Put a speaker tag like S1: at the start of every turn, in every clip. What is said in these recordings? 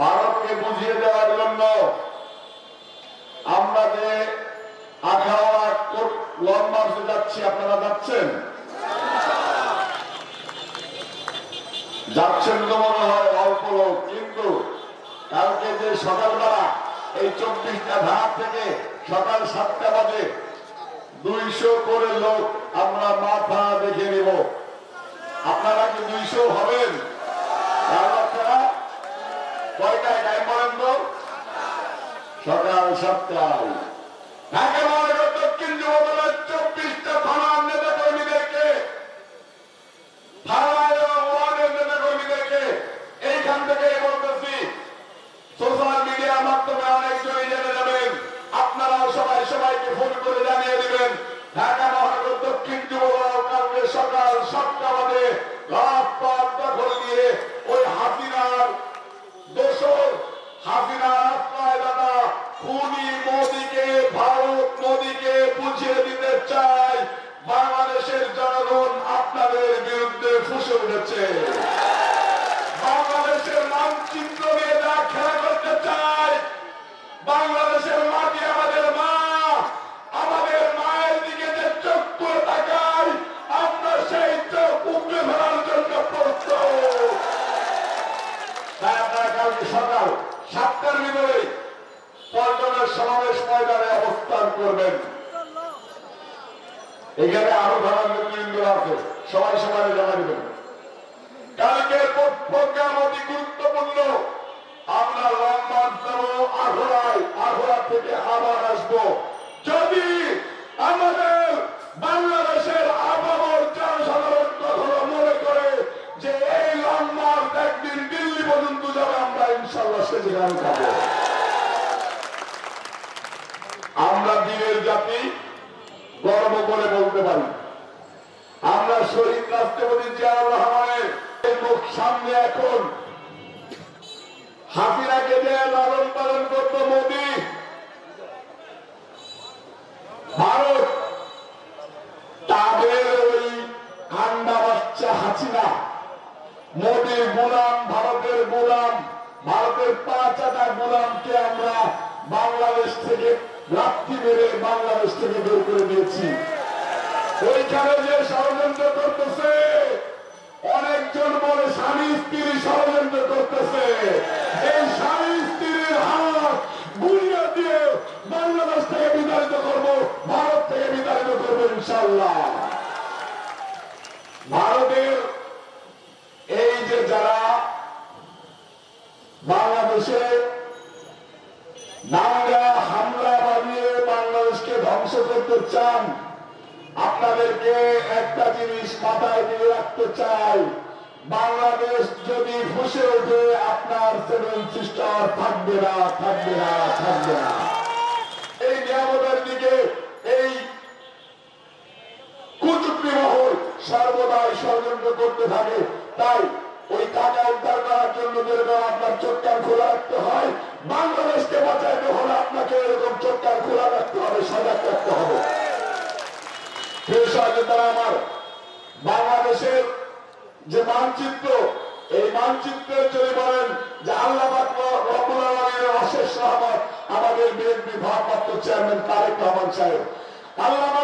S1: ভারতকে বুঝিয়ে দেওয়ার জন্য আমরা যে আখাওয়া যাচ্ছি, আপনারা যাচ্ছেন? যাচ্ছেন তো মনে হয় অল্প লোক, কিন্তু কালকে যে সকালবেলা এই চব্বিশটা ধাপ থেকে সকাল সাতটা বাজে দুইশো করে লোক আমরা মাথা দেখে নিব। আপনারা কি দুইশো হবেন আপনারা কয়টায় টাইম বলেন তো সকাল খুনি মোদীকে, ভারত মোদীকে বুঝিয়ে দিতে চাই। বাংলাদেশের জনগণ আপনাদের বিরুদ্ধে ফুসে উঠেছে। বাংলাদেশের মানচিত্র নিয়ে যা খেলা করতে চায় বাংলাদেশের মাটি আমাদের মা, আমাদের মায়ের দিকে যে চোখ করে তাকাই, আমরা সেই চোখ উপড়ে ফেলার জন্য প্রস্তুত। তাই আপনারা কালকে সকাল সাতটার ভিতরে পল্টনের সমাবেশ ময়দানে অবস্থান করবেন। এখানে আরও ধারার নেতৃবৃন্দ আছে। সবাই সবাই জানা দেবেন কালকের প্রোগ্রাম গর্ব করে বলতে পারি। আমরা শহীদ রাষ্ট্রপতি জিয়াউর রহমানের মুখ সামনে এখন হাসিনাকে যে লালন পালন করতো বাংলাদেশ থেকে লাঠি মেরে বাংলাদেশ থেকে বের করে দিয়েছি। ওইখানে যে ষড়যন্ত্র করতেছে, অনেকজন বলে স্বামী স্ত্রী ষড়যন্ত্র করতেছে। এই স্বামী স্ত্রীর হাত গুলিয়ে দিয়ে বাংলাদেশ থেকে বিতাড়িত করব, ভারত থেকে বিতাড়িত করব ইনশাল্লাহ ভারতের এই যে যারা বাংলাদেশে দাঙ্গা হামলা বানিয়ে বাংলাদেশকে ধ্বংস করতে চান। আপনাদেরকে একটা জিনিস মাথায় দিয়ে রাখতে চাই। বাংলাদেশ যদি ফুসে ওঠে, আপনার সেভেন সিস্টার থাকবে না থাকবে না থাকবে না। এই নিয়ামতের দিকে, এই কুচুক্তি সর্বদাই ষড়যন্ত্র করতে থাকে। তাই ওই টাকা উদ্ধার করার জন্য যেরকম আপনার চোখটার খোলা রাখতে হয়। বাংলাদেশকে বাঁচাইতে হলে আপনাকে এরকম চোখটার খোলা রাখতে হবে সজাগ রাখতে হবে। আমার, বাংলাদেশের যে মানচিত্র, এই মানচিত্রের যদি বলেন যে আল্লাহ রবুল অশেষ রহমত আমাদের বিএনপি ভারপ্রাপ্ত চেয়ারম্যান তারেক রহমান সাহেব। আল্লাহ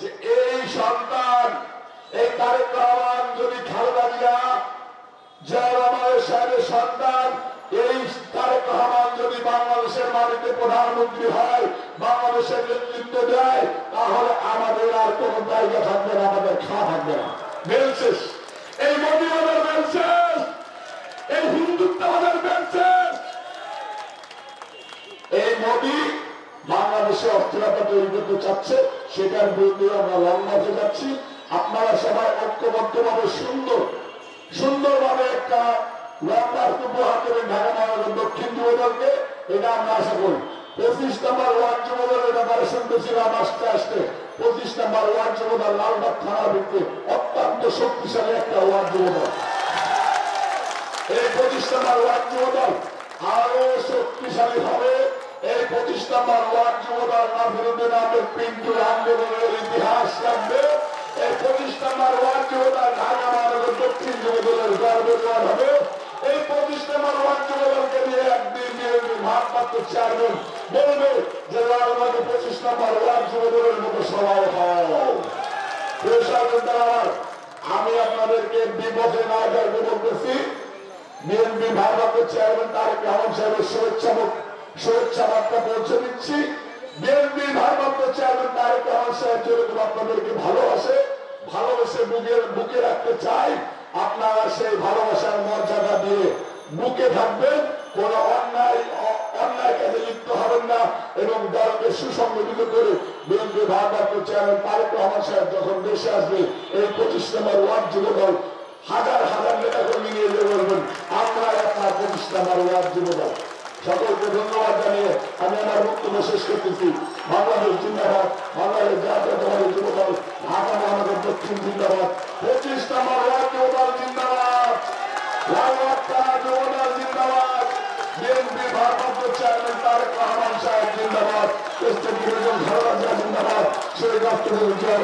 S1: যে এই সন্তান, এই তারেক রহমান যদি খালেদা জিয়া জিয়া রহমানের সাহেবের সন্তান, এই তারেক রহমান যদি বাংলাদেশের মাটিতে প্রধানমন্ত্রী হয়, বাংলাদেশের নেতৃত্ব দেয়, তাহলে আমাদের আর কোন জায়গা থাকবে না, আমাদের খাওয়া থাকবে না। বেলশেষ এই মোদী আমাদের বেলশেষ এই হিন্দুত্ব আমাদের বেলশেষ এই মোদী বাংলাদেশে অস্থিরতা তৈরি করতে চাচ্ছে, সেটার বিরুদ্ধে আমরা লং যাচ্ছি। আপনারা সবাই ঐক্যবদ্ধভাবে সুন্দর, সুন্দরভাবে একটা পঁচিশ অত্যন্ত শক্তিশালী একটা ওয়ার্ড এই পঁচিশ শক্তিশালী হবে। এই নম্বর ওয়ার্ড যুবদল নাফিরুদ্দিন আহমেদ পিন্টু আন্দোলনের ইতিহাস রাখবে এই নম্বর ওয়ার্ড যুবদল ঢাকা মহানগর দক্ষিণ যুবদলের গর্বের ওয়ার্ড হবে। এই নম্বর ওয়ার্ড যুবদলকে নিয়ে একদিন বিএনপি ভারপ্রাপ্ত চেয়ারম্যান বলবে যে লালবাগে পঁচিশ নম্বর যুবদলের মতো সভাও হয় আমি আপনাদেরকে বিপদে না যাইতে বলতেছি। বিএনপি ভারপ্রাপ্ত চেয়ারম্যান তারেক রহমান সাহেবের শুভেচ্ছা বুকে রাখতে চাই, আপনারা সেই ভালোবাসার মর্যাদা দিয়ে বুকে থাকবেন। কোন অন্যায় অন্যায় কাজে লিপ্ত হবেন না এবং দলকে সুসংগঠিত করে বিএনপি ভারপ্রাপ্ত চেয়ারম্যান তারেক যখন দেশে আসবে, এই পঁচিশ দল হাজার হাজার নেতা কর্মী নিয়ে বলবেন আপনার পঁচিশ নম্বর ওয়ার্ড যুব দল সকলকে ধন্যবাদ জানিয়ে আমি আমার বক্তব্য শেষ করতেছি। বাংলাদেশ জিন্দাবাদ। বাংলাদেশ জাতীয়তাবাদী যুব দল ঢাকা মহানগর দক্ষিণ জিন্দাবাদ। পঁচিশ নম্বর ওয়ার্ড যুব দল জিন্দাবাদ। লালবাগা যুব জিন্দাবাদ সাহেব জিন্দাবাদ। স্টেট জিন্দাবাদ। শহীদ রাষ্ট্রপতি জিয়া